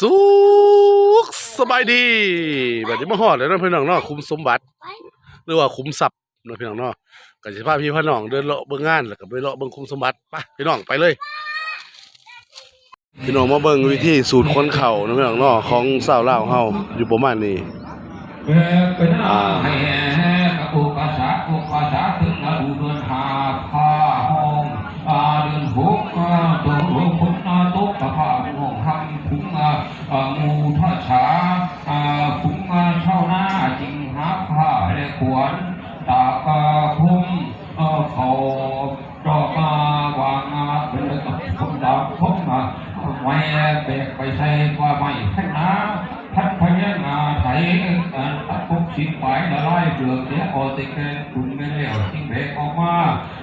สุขสบายดีแบัดนี้มาฮอดแล้วนะพี่น้องเนาะคุ้มสมบัติ หรือว่าคุ้มทรัพย์นะพี่น้องเนาะก็สิพาพี่พี่น้องเดินเลาะเบิ่งงานแล้วก็ไปเลาะเบิ่งคุ้มสมบัติไปพี่น้องไปเลย พี่น้องมาเบิ่งวิธีสูตรคนเข่านะพี่น้องเนาะของสาวลาเฮาอยู่ประมาณนี้เพื่อเป็นอาให้อุปสรรคอุปสรรคถึงมาดูเดินหาผ้าห้องอาเดินหุกตัวหลวงพุทธาตุกผ้าห่วงคำพุง งูท่าฉาอาพุงอาเช่าหน้าจิงหาผ้าและขวนตากาพุ่มเขาดอกมาวางมาเป็นกับพุ่มดาวพุ่มมาไม่แบกไปใส่ว่าไม่ให้น้ำพัดพญานาไถการตัดพบชิดไปละลายเปลือกเสียออติแกนคุณไม่เลี้ยวทิ้งเบกออกมา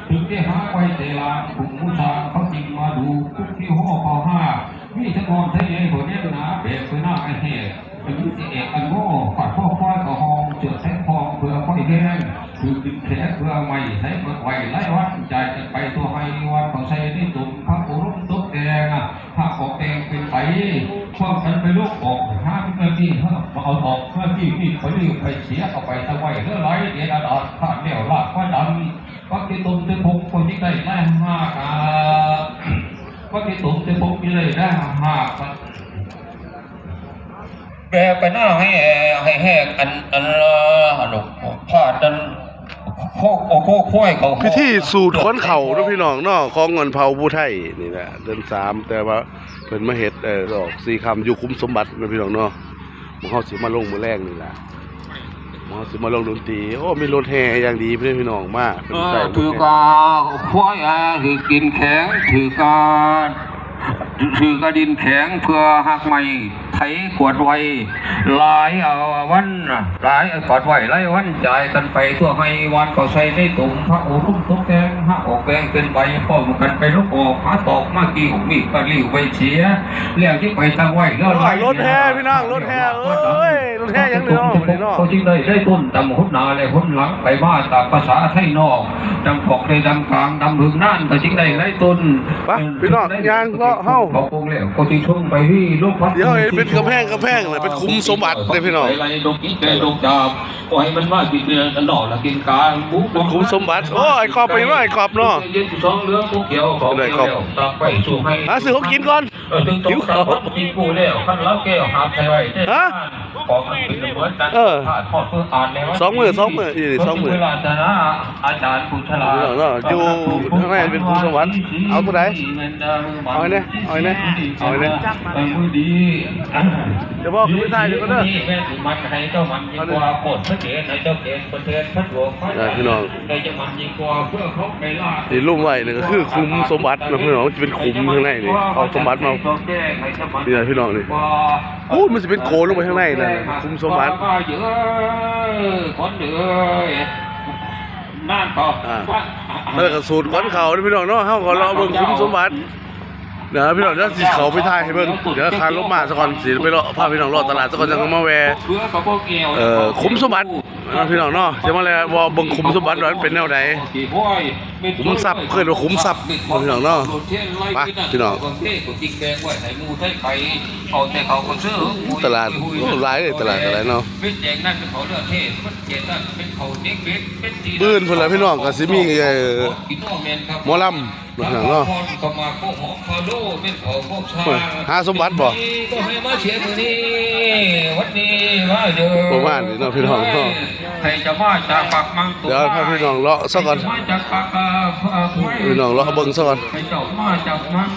ถึงที่หาไว้เตลานคุณมุสาเขาจริงมาดูทุกที่ห้อพอห้า มีทั้งมอนทั้งเย่หัวเนี้ยนาเบรกไปน้าไอเหตุอายุสิเอกอันโง่ขัดพ่อควายกับหองจือแทงพองเพื่อค่อยแห้งคือดินแขนเพื่อไม่ใช้เปิดไหวไล่วันใจกันไปตัวให้วันของใส่ได้ตุ่มพระโอรสตุ๊กแดงอะถ้าของแดงเป็นไปพวกกันไปลูกออกห้ามเมื่อกี้เขาเอาออกเมื่อกี้นี่ไปรีบไปเสียเอาไปตะไว้เรื่อไรเดี๋ยวดาดขาดเดี่ยวลากว่าดำวักที่ตุ่มจะพกคนที่ได้แม่ห้ากาวั กที่ตุ่มจะพกที่ได้แม่ห้าแกไปหน้าให้ให้แหกอันอันอันพาดอันโคกโอโคกห้อยเขาพิธีสูตรคนเข่าเนาะพี่น้องเนาะของเงินเผาผู้ไทยนี่แหละเดือนสามแต่ว่าเพิ่นมาเฮ็ดเออดอกสี่คำอยู่คุ้มสมบัติเนาะพี่น้องเนาะมันเฮาสิมาลงมือแรกนี่แหละ มันเฮาสิมาลงดนตรีโอ้มีรถแห่อย่างดีพี่พี่น้องมากเพิ่นใส่รถถือแห่กาห้อยอาถือกินแข็งถือกาถือกระดินแข็งเพื่อหักไม่ ไถขวดไว้หลายเอาวันหลายกอดไว้หลายวันจ่ายกันไปทั่วให้วันก็ใส่ในตุ่มพระโอรุ่มตุกแดงหักออกแบงเป็นใบพร้อมกันไปลูกออกหาตอกมากี่หกมีก็ริ้วไปเสียเรื่องที่ไปตั้งไว้แล้วโอ้รถแห่พี่น้องรถแห่เอ้ยรถแห่ยังเหลืออยู่นี่เนาะเขาจริงได้ได้ต้นดำหุ่นนาเลยหุ่นหลังไปมาตามภาษาไทยนอกดำปอกได้ดำกลางดำหึงน่านเขาจริงได้ได้ต้นไปพี่น้องยางเลาะเฮ้าเขาคงแล้วเขาจริงช่วงไปที่ลูกพัดเดี๋ยวเห็นเป็นกระแพงกระแพงเลยเป็นคุ้มสมบัติเลยพี่น้องไรดกกินแกดกดาบปล่อยมันว่ากินเดือนดอกละกินกาบุกเป็นคุ้มสมบัติโอ้ยไอ้ขอบไปว่าไอ้ขอบเนาะยืนสองเรื่องพวกเขียวของได้เขีครัยวบตากไปสู่ให้หาซื้อเขากินก่อนเออถึงตรงตาพัดกินกูแล้วขั้นรับแก้วหาใครไว้ฮะของมัน เป็นเหมือนกันเออถ่ายทอดเพื่ออ่านแล้วสองมือสองมืออีนี่สองมือเวลาจะนะอาจารย์ผู้ฉลาดเนาะอยู่ข้างในเป็นผู้สวรรค์เอาตัวไหนเอาไอ้เนี่ยเอาไอ้เนี่ยเอาไอ้เนี่ยเออมือดีเดี๋ยวบอกคุณผู้ชายเดี๋ยวก็เด้อนี่แม่ถือมันให้เจ้ามันยิ่งกว่าโกดพระเกศให้เจ้าเกศประเทศพระหลวงพระได้พี่น้องให้เจ้ามันยิ่งกว่าเพื่อเขาไปล่าที่ลุ่มไว้นี่ก็คือคุ้มสมบัตินะพี่น้องจะเป็นคุ้มข้างในนี่เอาสมบัติมานี่นะพี่น้องนี่โอ้ยมันจะเป็นโคนลงไปข้างในนั่นน่ะคุ้มสมบัติว่าเยอะคนเยอะนั่นต่ออ่าว่าแล้วก็สูตรก้อนเขานี่พี่น้องเนาะเฮาก็รอเบิ่งคุ้มสมบัติเดี๋ยวพี่น้องเดี๋ยวสิเขาไปถ่ายให้เบิ่งเดี๋ยวคานลงมาซะก่อนสิไปรอพาพี่น้องรอตลาดซะก่อนจังมาแวะเพื่อกับพวกเกี่ยวเอ่อคุ้มสมบัติ นะพี่น้องเนาะจะมาแล้วว่าเบิ่งคุ้มสมบัติว่ามันเป็นแนวใดคุ้มทรัพย์เพิ่นว่าคุ้มทรัพย์พี่น้องเนาะไปพี่น้องประเทศก็จิกแดงไว้ใส่หมูใส่ไข่เอาแต่เขาก็ซื้อตลาดโอ้หลายเลยตลาดอะไรเนาะเป็นแจงนั่นเป็นเขาเลือดเทศเป็นเจนั่นเป็นเขาเด็กเบ็ดเป็นจีปืนพุ่นล่ะพี่น้องก็สิมีเอ่อกินนอกแมนครับหมอลำพี่น้องเนาะก็มาโคหอมคาโดเป็นเขาพวกชาเฮ้ยหาสมบัติบ่ก็ให้มาเชียร์มือนี้วันนี้มาเจอประมาณนี้เนาะพี่น้องเนาะให้จะมาจากปากมังตัวเดี๋ยวพาพี่น้องเลาะซะก่อนมาจากปากเอ่อเอ่อพี่น้องเลาะเบิ่งซะก่อนไปเจ้ามาจากมัน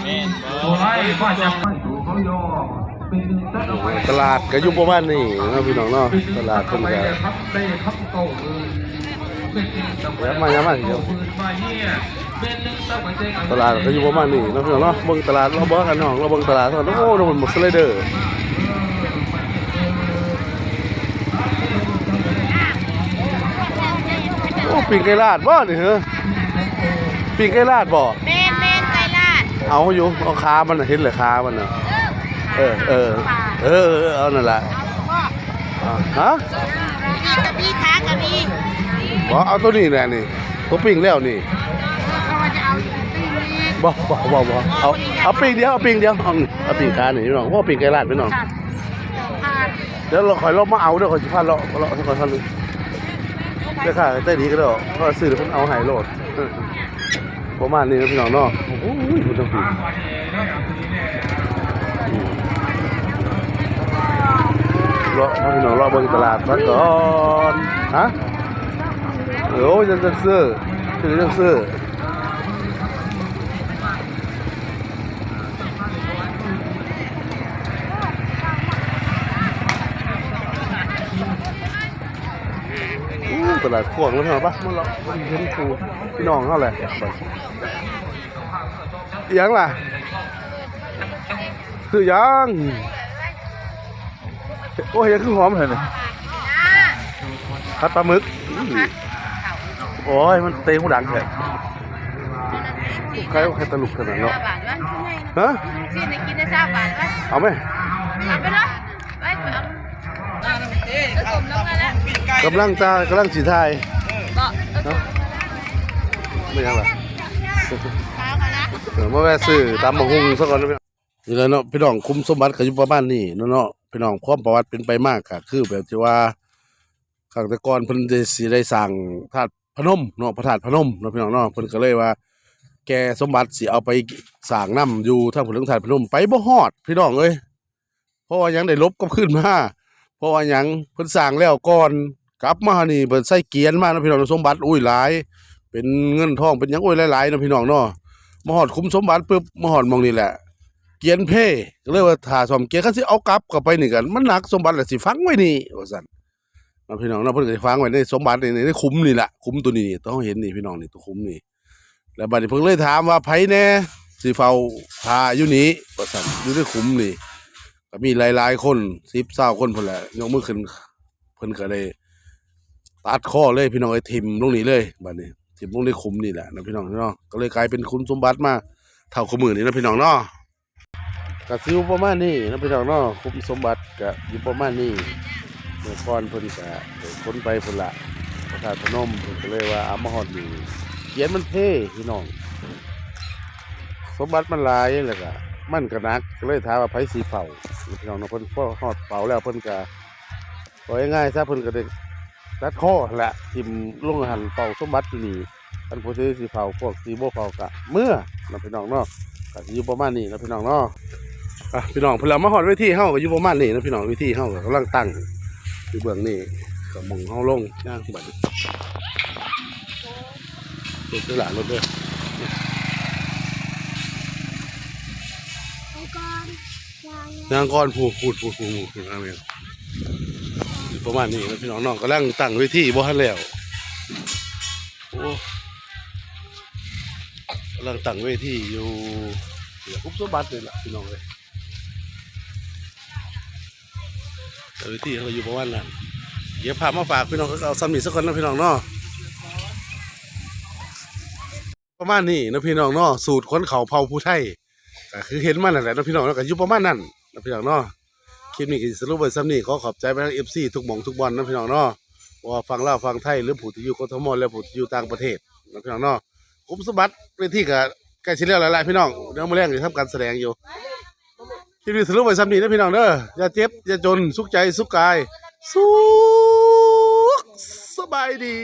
ตัวไรมาจากไม่ถูกเขาโยกเป็นตัดเอาไว้ตลาดก็อยู่ประมาณนี้เนาะพี่น้องเนาะตลาดเพิ่นก็ครับเต้ครับโตเอินเป็นหนึ่งตะไแวะมาย้ำมาเดี๋ยว ปืนมาเนี่ยเป็นหนึ่งตะไว้เต้ตลาดก็อยู่ประมาณนี้เนาะพี่น้องเนาะเบิ่งตลาดเราเบิ่งกันน้องเราเบิ่งตลาดซะก่อนโอ้มันหมดสไลเดอร์โอ้ปิงไก่ลาดบ่นี่เหรอปิงไก่ลาดบ่เมนเมนไก่ลาดเอาอยู่เอาขามันน่ะเห็นเลยขามันน่ะเออเออเออเออเอานั่นแหละเอาพ่ออ่าฮะมีกระบี่ขากระบี่บอกเอาตัวนี้แหละนี่ตัวปิ้งแล้วนี่ เขาว่าจะเอาอยู่ปิ้งนี้ บอกบอกบอกบอกเอาเอาปิ้งเดียวเอาปิ้งเดียวเอานี่เอเอาปิ่งกาหน่อยพี่น้องว่าปิ่งไก่ลาดพี่น้องค่ะผ่านเดี๋ยวเราคอยเรามาเอาเดี๋ยวคอยสิพาเราเราสักคนท่านหนึงเดี๋ยวค่ะใต้ดีก็ได้หรอกก็ซื้อแล้วเพิ่นเอาใหายโหลดเออประมาณนี้นะพี่น้องเนาะโอ้โหคุณต้องปีรอพี่น้องรอเบิ่งตลาดซะก่อนฮะเออโอ้ยยังจะซื้อซื้อยังซื้อ อู้ ตลาดขวางแล้วเหรอปะมันเรามันเห็นครูพี่น้องเท่าไหร่ยังล่ะ คือยังโอ้ยยังคือหอมเห็นไหมพัดปลาหมึก โอ้ย มันเตะหูดังแค่ใครใครตลุกขนาดเนาะฮะสิ้นได้กินได้ทราะเอาไหม กำลังตากำลังสีไทายบอกเอาสมไม่ยังล่ะเท้ากันนะเออมาแวะซื้อตามมาหุงซะก่อนนะพี่น้องนี่แหละเนาะพี่น้องคุมสมบัติก็อยู่ประมาณนี้เนาะเนาะพี่น้องความประวัติเป็นไปมากค่ะ คือแบบที่ว่าข้างแต่ก่อนเพิ่นได้สิได้สร้างธาตุพนมเนาะพระธาตุพนมเนาะพี่น้องเนาะเพิ่นก็เลยว่า แกสมบัติสิเอาไปสร้างน้ำอยู่ทางผลทางธาตุพนมไปบ่ฮอด พี่น้องเอ้ยเพราะว่ายังได้ลบกลับขึ้นมาเพราะว่าหยังเพิ่นสร้างแล้วก่อน กลับมานี่เพิ่นใส่เกียนมาเนะพี่น้องสมบัติอุ้ยหลาย เป็นเงินทองเป็นหยังอุ้ยหลายๆนะพี่น้องเนาะมาหอดคุ้มสมบัติปุ๊บมาหอดมองนี่แหละ เกียนเพ่ก็เลยว่าถ้าซ่อมเกียร์คันสิเอากลับเข้าไปนี่กัน มันหนักสมบัติแหละสิฝังไว้นี่ว่าซั่นนะพี่น้องนะเพิ่นก็สิฝังไว้ในสมบัติในในคุ้มนี่แหละคุ้มตัวนี้ต้องเห็นนี่พี่น้องนี่ตัวคุ้มนี่ แล้วบัดนี้เพิ่นเลยถามว่าไผแน่สิเฝ้าพาอยู่นี้ว่าซั่นอยู่ในคุ้มนี่ก็มีหลายๆคน10 20คนพุ่นแหละยกมือขึ้นเพิ่นก็เลย ตัดข้อเลยพี่น้องไอ้ทิมลงนี่เลยบัดนี้ที่พวกนี้คุ้มนี่แหละนะพี่น้องเนาะก็เลยกลายเป็นคุณสมบัติมาเท่าขมือนี่นะพี่น้องเนาะก็ซิวประมาณนี้นะพี่น้องเนาะคุ้มสมบัติก็อยู่ประมาณนี้เมื่อก่อนเพิ่นก็ค้นไปพุ่นละพระธาตุพนมเพิ่นก็เลยว่าอามาฮอดนี่เขียนมันเท่พี่น้อง สมบัติมันลายแล้วก็มันก็หนักก็เลยถามว่าไผสิเฝ้าพี่น้องเนาะเพิ่นพอฮอดเฝ้าแล้วเพิ่นก็ว่าง่ายๆซะเพิ่นก็ได้ ตัดข้อแหละทิมลงหันเฝ้าสมบัติที่นี่อันผู้ที่สิเฝ้าพวกสีโบเฝ้ากะเมื่อนะพี่น้องเนาะก็สิอยู่ประมาณนี้นะพี่น้องเนาะอะพี่น้องเพิ่นเรามาฮอดเวทีเฮาก็อยู่ประมาณนี้นะพี่น้องเวทีเฮาก็กำลังตั้งอยู่เบื้องนี้ก็มองเฮาลงย่างบัดนี้รถด้วยหลานรถด้วยย่างก่อนพูดพูดพูดพูดพูดพูดเอาเอง ประมาณนี้นะพี่น้องน้องกำลังตั้งเวทีบ่ทันแล้วโอ้กำลังตั้งเวทีอยู่เดี๋ยวคุบสมบัติเลยล่ะพี่น้องเลยเวทีเขาอยู่ประมาณนั้นเดี๋ยวพามาฝากพี่น้องก็เอาซ้ำนี่สักคนนะพี่น้องเนาะประมาณนี้นะพี่น้องเนาะสูตรคนเขาเผาผู้ไทยก็คือเห็นมันนั่นแหละนะพี่น้องเนาะก็อยู่ประมาณนั้นนะพี่น้องเนาะ คลิปนี้ก็สิสรุปไว้ซ้ำนี่ขอขอบใจไปทางเอฟซีทุกหมองทุกบอลนะพี่น้องเนาะว่าฟังเล่าฟังไทยหรือผู้ที่อยู่กทมและผู้ที่อยู่ต่างประเทศนะพี่น้องเนาะคุ้มสมบัติเวทีกับใกล้ชิแล้วหลายๆพี่น้องเดี๋ยวมาแรงจะทำการแสดงอยู่คลิปนี้สรุปไว้ซ้ำนี่นะพี่น้องเด้ออย่าเจ็บอย่าจนสุขใจสุขกายสุขสบายดี